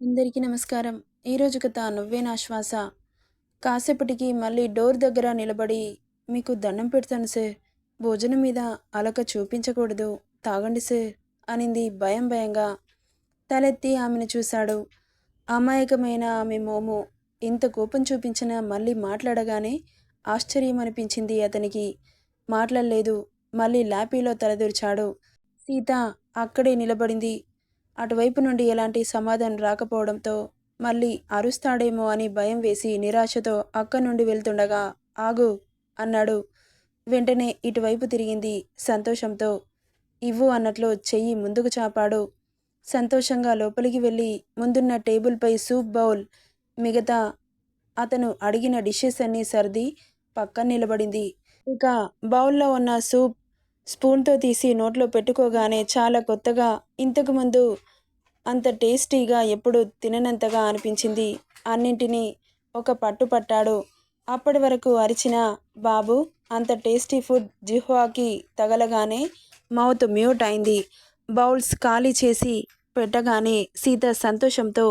అందరికీ నమస్కారం. ఈరోజు కథ 'నువ్వే నా శ్వాస'. కాసేపటికి మళ్ళీ డోర్ దగ్గర నిలబడి మీకు దండం పెడతాను సార్. భోజనం మీద అలక చూపించకూడదు. తాగండి సార్ అనింది భయం భయంగా. తలెత్తి ఆమెను చూశాడు. అమాయకమైన ఆమె మోము ఇంత కోపం చూపించినా మళ్ళీ మాట్లాడగానే ఆశ్చర్యమనిపించింది అతనికి. మాట్లాడలేదు. మళ్ళీ లాపీలో తలదూర్చాడు. సీత అక్కడే నిలబడింది. అటువైపు నుండి ఎలాంటి సమాధానం రాకపోవడంతో మళ్ళీ అరుస్తాడేమో అని భయం వేసి నిరాశతో అక్కడి నుండి వెళ్తుండగా ఆగు అన్నాడు. వెంటనే ఇటువైపు తిరిగింది సంతోషంతో. ఇవ్వు అన్నట్లు చెయ్యి ముందుకు చాపాడు. సంతోషంగా లోపలికి వెళ్ళి ముందున్న టేబుల్పై సూప్ బౌల్, మిగతా అతను అడిగిన డిషెస్ అన్నీ సర్ది పక్కన నిలబడింది. ఇక బౌల్లో ఉన్న సూప్ స్పూన్తో తీసి నోట్లో పెట్టుకోగానే చాలా కొత్తగా, ఇంతకుముందు అంత టేస్టీగా ఎప్పుడు తిననంతగా అనిపించింది. అన్నింటినీ ఒక పట్టు పట్టాడు. అప్పటి వరకు అరిచిన బాబు అంత టేస్టీ ఫుడ్ జిహ్వాకి తగలగానే మౌత్ మ్యూట్ అయింది. బౌల్స్ ఖాళీ చేసి పెట్టగానే సీత సంతోషంతో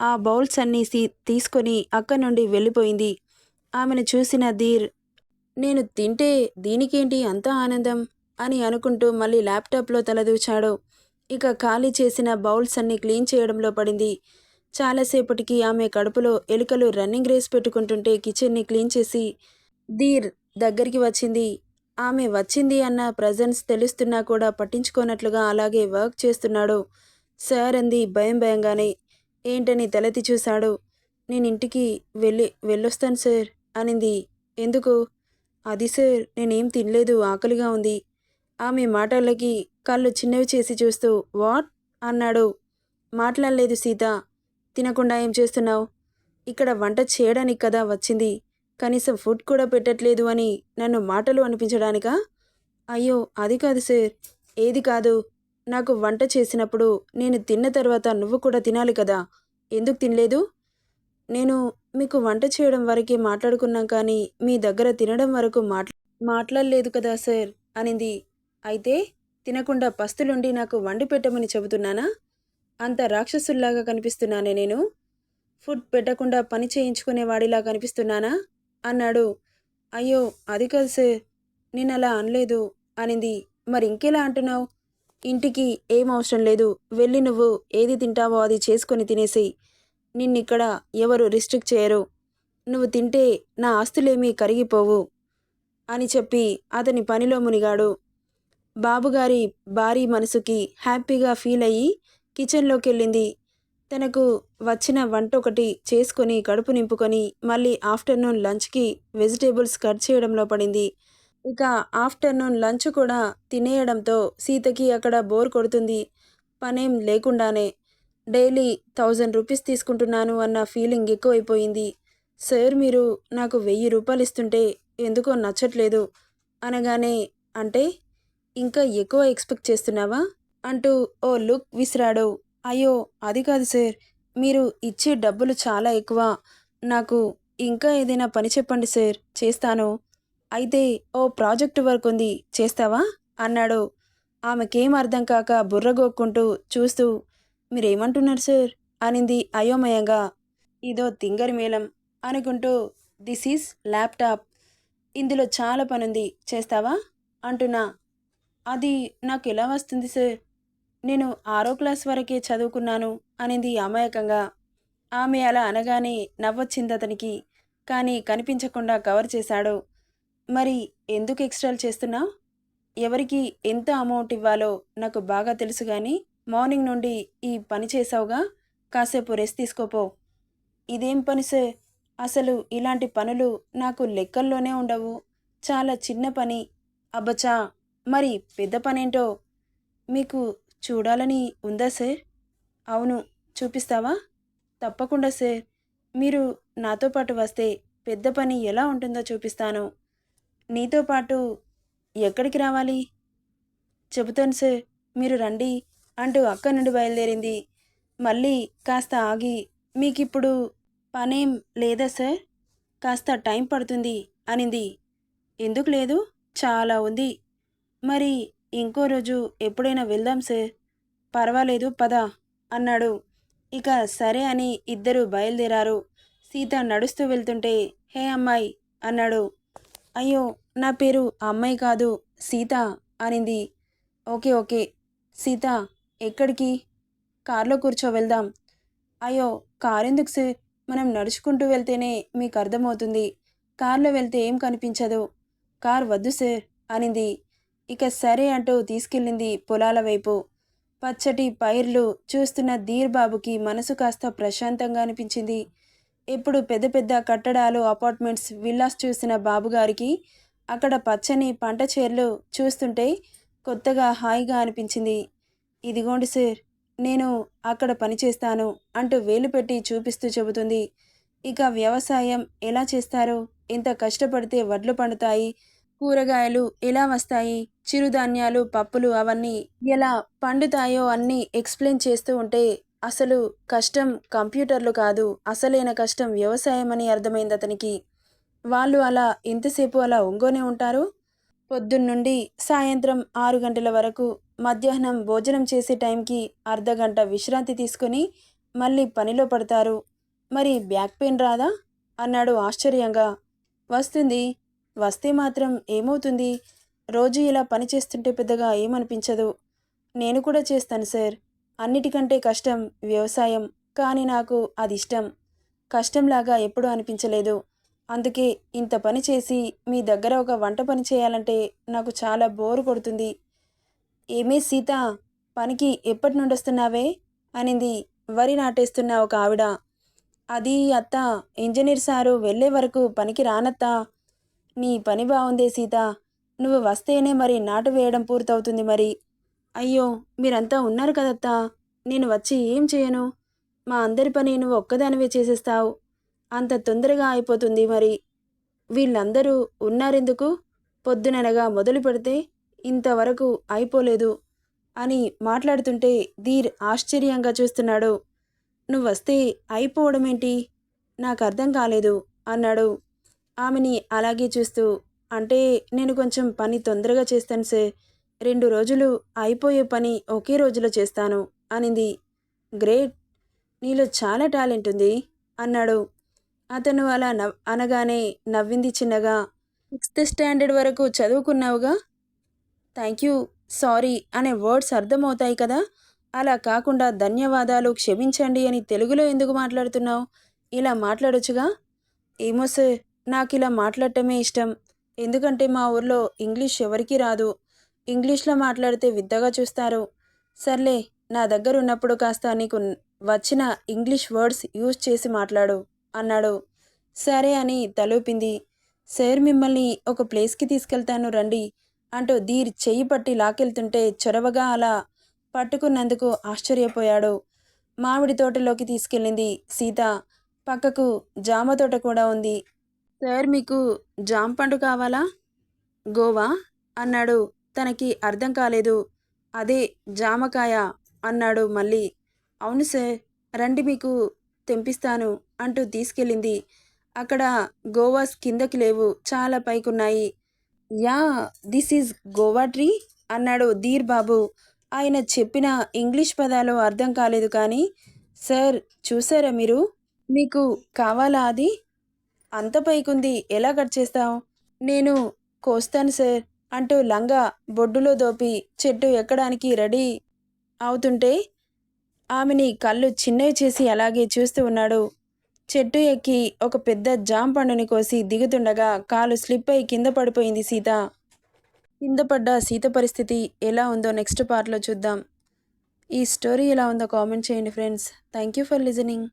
ఆ బౌల్స్ అన్నీ తీసుకొని అక్కడి నుండి వెళ్ళిపోయింది. ఆమెను చూసిన ధీర్ నేను తింటే దీనికేంటి అంత ఆనందం అని అనుకుంటూ మళ్ళీ ల్యాప్టాప్లో తలదూచాడు ఇక ఖాళీ చేసిన బౌల్స్ అన్ని క్లీన్ చేయడంలో పడింది. చాలాసేపటికి ఆమె కడుపులో ఎలుకలు రన్నింగ్ రేస్ పెట్టుకుంటుంటే కిచెన్ని క్లీన్ చేసి ధీర్ దగ్గరికి వచ్చింది. ఆమె వచ్చింది అన్న ప్రజెన్స్ తెలుస్తున్నా కూడా పట్టించుకోనట్లుగా అలాగే వర్క్ చేస్తున్నాడు. సార్ అంది భయం భయంగానే. ఏంటని తలెత్తి చూశాడు. నేను ఇంటికి వెళ్ళి వెళ్ళొస్తాను సార్ అనింది. ఎందుకు? అది సార్ నేనేం తినలేదు ఆకలిగా ఉంది. ఆమె మాటలకి కళ్ళు చిన్నవి చేసి చూస్తూ వాట్? అన్నాడు. మాట్లాడలేదు సీత. తినకుండా ఏం చేస్తున్నావు ఇక్కడ వంట చేయడానికి కదా వచ్చింది. కనీసం ఫుడ్ కూడా పెట్టట్లేదు అని నన్ను మాటలు అనిపించడానికా? అయ్యో అది కాదు సార్. ఏది కాదు? నాకు వంట చేసినప్పుడు నేను తిన్న తర్వాత నువ్వు కూడా తినాలి కదా. ఎందుకు తినలేదు? నేను మీకు వంట చేయడం వరకే మాట్లాడుకున్నాం కానీ మీ దగ్గర తినడం వరకు మాట్లా మాట్లాడలేదు కదా సార్ అనింది. అయితే తినకుండా పస్తులుండి నాకు వండి పెట్టమని చెబుతున్నానా? అంత రాక్షసుల్లాగా కనిపిస్తున్నానే నేను? ఫుడ్ పెట్టకుండా పని చేయించుకునేవాడిలా కనిపిస్తున్నానా? అన్నాడు. అయ్యో అది కాదు సార్. నేను అలా అనలేదు అనింది. మరి ఇంకెలా అంటున్నావు ఇంటికి ఏం అవసరం లేదు. వెళ్ళి నువ్వు ఏది తింటావో అది చేసుకొని తినేసేయ్. నిన్నిక్కడ ఎవరు రిస్ట్రిక్ట్ చేయరు. నువ్వు తింటే నా ఆస్తులేమీ కరిగిపోవు అని చెప్పి అతని పనిలో మునిగాడు. బాబుగారి భారీ మనసుకి హ్యాపీగా ఫీల్ అయ్యి కిచెన్లోకి వెళ్ళింది తనకు వచ్చిన వంట ఒకటి చేసుకొని కడుపు నింపుకొని మళ్ళీ ఆఫ్టర్నూన్ లంచ్కి వెజిటేబుల్స్ కట్ చేయడంలో పడింది. ఇక ఆఫ్టర్నూన్ లంచ్ కూడా తినేయడంతో సీతకి అక్కడ బోర్ కొడుతుంది. పనేం లేకుండానే. డైలీ థౌజండ్ రూపీస్ తీసుకుంటున్నాను అన్న ఫీలింగ్ ఎక్కువైపోయింది. సార్ మీరు నాకు వెయ్యి రూపాయలు ఇస్తుంటే ఎందుకో నచ్చట్లేదు అనగానే అంటే ఇంకా ఎక్కువ ఎక్స్పెక్ట్ చేస్తున్నావా? అంటూ ఓ లుక్ విసిరాడు. అయ్యో అది కాదు సార్. మీరు ఇచ్చే డబ్బులు చాలా ఎక్కువ. నాకు ఇంకా ఏదైనా పని చెప్పండి సార్ చేస్తాను. అయితే ఓ ప్రాజెక్టు వర్క్ ఉంది చేస్తావా? అన్నాడు. ఆమెకేం అర్థం కాక బుర్రగోక్కుంటూ చూస్తూ మీరేమంటున్నారు సార్? అనింది అయోమయంగా. ఇదో తింగరి మేళం అనుకుంటూ దిస్ ఈజ్ ల్యాప్టాప్. ఇందులో చాలా పనుంది చేస్తావా? అంటున్నా. అది నాకు ఎలా వస్తుంది సార్? నేను ఆరో క్లాస్ వరకే చదువుకున్నాను అనింది అమాయకంగా. ఆమె అలా అనగానే నవ్వొచ్చింది అతనికి కానీ కనిపించకుండా కవర్ చేశాడు. మరి ఎందుకు ఎక్స్ట్రాలు చేస్తున్నా ఎవరికి ఎంత అమౌంట్ ఇవ్వాలో నాకు బాగా తెలుసు కానీ మార్నింగ్ నుండి ఈ పని చేసావుగా కాసేపు రెస్ట్ తీసుకోపో. ఇదేం పని సార్? అసలు ఇలాంటి పనులు నాకు లెక్కల్లోనే ఉండవు. చాలా చిన్న పని. అబ్బచా మరి పెద్ద పనేంటో మీకు చూడాలని ఉందా సార్? అవును చూపిస్తావా? తప్పకుండా సార్. మీరు నాతో పాటు వస్తే పెద్ద పని ఎలా ఉంటుందో చూపిస్తాను. నీతో పాటు ఎక్కడికి రావాలి? చెబుతాను సార్. మీరు రండి అంటూ అక్కడి నుండి బయలుదేరింది. మళ్ళీ కాస్త ఆగి మీకిప్పుడు పనేం లేదా సార్? కాస్త టైం పడుతుంది అనింది. ఎందుకు లేదు? చాలా ఉంది. మరి ఇంకో రోజు ఎప్పుడైనా వెళ్దాం సార్. పర్వాలేదు పద అన్నాడు. ఇక సరే అని ఇద్దరు బయలుదేరారు. సీత నడుస్తూ వెళ్తుంటే హే అమ్మాయి అన్నాడు. అయ్యో నా పేరు అమ్మాయి కాదు సీత అనింది. Okay okay. సీత ఎక్కడికి? కారులో కూర్చో వెళ్దాం. అయ్యో కారు ఎందుకు సార్? మనం నడుచుకుంటూ వెళ్తేనే మీకు అర్థమవుతుంది. కారులో వెళ్తే ఏం కనిపించదు. కార్ వద్దు సార్ అనింది. ఇక సరే అంటూ తీసుకెళ్ళింది పొలాల వైపు. పచ్చటి పైర్లు చూస్తున్న ధీర్ బాబుకి మనసు కాస్త ప్రశాంతంగా అనిపించింది. ఇప్పుడు పెద్ద పెద్ద కట్టడాలు అపార్ట్మెంట్స్ విల్లాస్ చూసిన బాబుగారికి అక్కడ పచ్చని పంట చేర్లు చూస్తుంటే కొత్తగా హాయిగా అనిపించింది. ఇదిగోండి సార్ నేను అక్కడ పనిచేస్తాను అంటూ వేలు పెట్టి చూపిస్తూ చెబుతుంది. ఇక వ్యవసాయం ఎలా చేస్తారో? ఎంత కష్టపడితే వడ్లు పండుతాయి కూరగాయలు ఎలా వస్తాయి? చిరుధాన్యాలు పప్పులు అవన్నీ ఎలా పండుతాయో అన్నీ ఎక్స్ప్లెయిన్ చేస్తూ ఉంటే అసలు కష్టం కంప్యూటర్లు కాదు అసలైన కష్టం వ్యవసాయం అని అర్థమైంది అతనికి. వాళ్ళు అలా ఎంతసేపు అలా ఒంగోనే ఉంటారు? పొద్దున్నుండి సాయంత్రం ఆరు గంటల వరకు మధ్యాహ్నం భోజనం చేసే టైంకి అర్ధగంట విశ్రాంతి తీసుకొని మళ్ళీ పనిలో పడతారు. మరి బ్యాక్ పెయిన్ రాదా? అన్నాడు ఆశ్చర్యంగా. వస్తుంది. వస్తే మాత్రం ఏమవుతుంది? రోజు ఇలా పని చేస్తుంటే పెద్దగా ఏమనిపించదు. నేను కూడా చేస్తాను సార్. అన్నిటికంటే కష్టం వ్యవసాయం. కానీ నాకు అది ఇష్టం. కష్టంలాగా ఎప్పుడూ అనిపించలేదు. అందుకే ఇంత పని చేసి మీ దగ్గర ఒక వంట పని చేయాలంటే నాకు చాలా బోరు కొడుతుంది. ఏమే సీత పనికి ఎప్పటి నుండి వస్తున్నావే అనింది వరి నాటేస్తున్న ఒక ఆవిడ. అది అత్త ఇంజనీర్ సారు వెళ్ళే వరకు పనికి రానత్తా నీ పని బాగుందే సీత. నువ్వు వస్తేనే మరి నాటు వేయడం పూర్తవుతుంది మరి. అయ్యో మీరంతా ఉన్నారు కదత్తా. నేను వచ్చి ఏం చేయను? మా అందరి పని నువ్వు ఒక్కదానివే చేసేస్తావు. అంత తొందరగా అయిపోతుంది మరి. వీళ్ళందరూ ఉన్నారెందుకు? పొద్దుననగా మొదలు పెడితే ఇంతవరకు అయిపోలేదు అని మాట్లాడుతుంటే ధీర్ ఆశ్చర్యంగా చూస్తున్నాడు. నువ్వు వస్తే అయిపోవడమేంటి? నాకు అర్థం కాలేదు అన్నాడు. ఆమెని అలాగే చూస్తూ అంటే నేను కొంచెం పని తొందరగా చేస్తాను సార్. రెండు రోజులు అయిపోయే పని ఒకే రోజులో చేస్తాను అనింది. గ్రేట్! నీలో చాలా టాలెంట్ ఉంది అన్నాడు. అతను అలా నవ్ అనగానే నవ్వింది చిన్నగా. సిక్స్త్ స్టాండర్డ్ వరకు చదువుకున్నావుగా? Thank you. సారీ అనే వర్డ్స్ అర్థమవుతాయి కదా. అలా కాకుండా ధన్యవాదాలు క్షమించండి అని తెలుగులో ఎందుకు మాట్లాడుతున్నావు? ఇలా మాట్లాడొచ్చుగా? ఏమో సార్. నాకు ఇలా మాట్లాడటమే ఇష్టం. ఎందుకంటే మా ఊర్లో ఇంగ్లీష్ ఎవరికీ రాదు. ఇంగ్లీష్లో మాట్లాడితే విద్దగా చూస్తారు. సర్లే నా దగ్గర ఉన్నప్పుడు కాస్త నీకు వచ్చిన ఇంగ్లీష్ వర్డ్స్ యూజ్ చేసి మాట్లాడు అన్నాడు. సరే అని తలూపింది. సార్ మిమ్మల్ని ఒక ప్లేస్కి తీసుకెళ్తాను రండి అంటూ ధీర్ చెయ్యి పట్టి లాకెళ్తుంటే చొరవగా అలా పట్టుకున్నందుకు ఆశ్చర్యపోయాడు. మామిడి తోటలోకి తీసుకెళ్ళింది సీత. పక్కకు జామ తోట కూడా ఉంది. సార్ మీకు జామ పండు కావాలా? గోవా? అన్నాడు. తనకి అర్థం కాలేదు. అదే జామకాయ అన్నాడు మళ్ళీ. అవును సార్ రండి మీకు తెంపిస్తాను అంటూ తీసుకెళ్ళింది. అక్కడ గోవాస్ కిందకి లేవు చాలా పైకున్నాయి. Yeah this is guava tree అన్నాడు ధీర్ బాబు ఆయన చెప్పిన ఇంగ్లీష్ పదాలు అర్థం కాలేదు కానీ సార్ చూసారా మీరు? మీకు కావాలా అది? అంత పైకుంది. ఎలా కట్ చేస్తావు? నేను కోస్తాను సార్ అంటూ లంగా బొడ్డులో దోపి చెట్టు ఎక్కడానికి రెడీ అవుతుంటే ఆమెని కళ్ళు చిన్నవి చేసి అలాగే చూస్తూ ఉన్నాడు. చెట్టు ఎక్కి ఒక పెద్ద జామ్ పండుని కోసి దిగుతుండగా కాలు స్లిప్ అయి కింద పడిపోయింది సీత. కింద పడ్డ సీత పరిస్థితి ఎలా ఉందో నెక్స్ట్ పార్ట్లో చూద్దాం. ఈ స్టోరీ ఎలా ఉందో కామెంట్ చేయండి friends. Thank you for listening.